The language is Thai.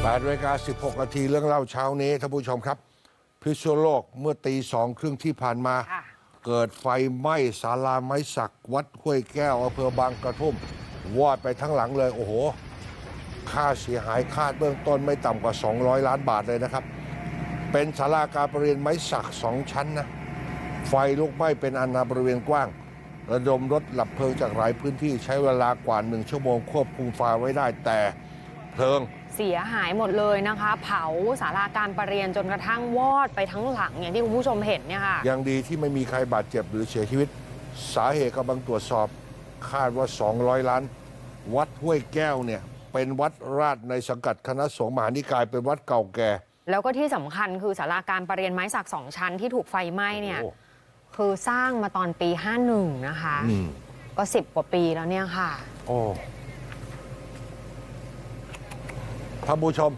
8นาฬิกา16 นาทีเรื่องเล่าเช้านี้ท่านผู้ชมครับ พิษณุโลกเมื่อตีสองครึ่งที่ผ่านมาค่ะเกิดไฟไหม้ศาลาไม้สัก วัดห้วยแก้วอำเภอบางกระทุ่ม วอดไปทั้งหลังเลย โอ้โห ค่าเสียหายคาดเบื้องต้นไม่ต่ำกว่า 200 ล้านบาทเลยนะครับ เป็นศาลาการประเรียนไม้สักสองชั้นนะ ไฟลุกไหม้เป็นอาณาบริเวณกว้าง ระดมรถหลับเพลิงจากหลายพื้นที่ใช้เวลากว่าหนึ่งชั่วโมงควบคุมไฟไว้ได้แต่ เพลิง เสียหายหมดเลยนะคะ เผาสาราการประเรียนจนกระทั่งวอดไปทั้งหลังอย่างที่คุณผู้ชมเห็นเนี่ยค่ะ ยังดีที่ไม่มีใครบาดเจ็บหรือเสียชีวิต สาเหตุกำลังตรวจสอบ คาดว่า 200 ล้าน วัดห้วยแก้วเนี่ยเป็นวัดราชในสังกัดคณะสงฆ์มหานิกายเป็นวัดเก่าแก่ แล้วก็ที่สำคัญคือสาราการประเรียนไม้สักสองชั้นที่ถูกไฟไหม้เนี่ยโอ้ คือสร้างมาตอนปี 51 นะคะ อืมก็ 10 กว่าปีแล้วเนี่ยค่ะ โอ้ ท่านผู้ชม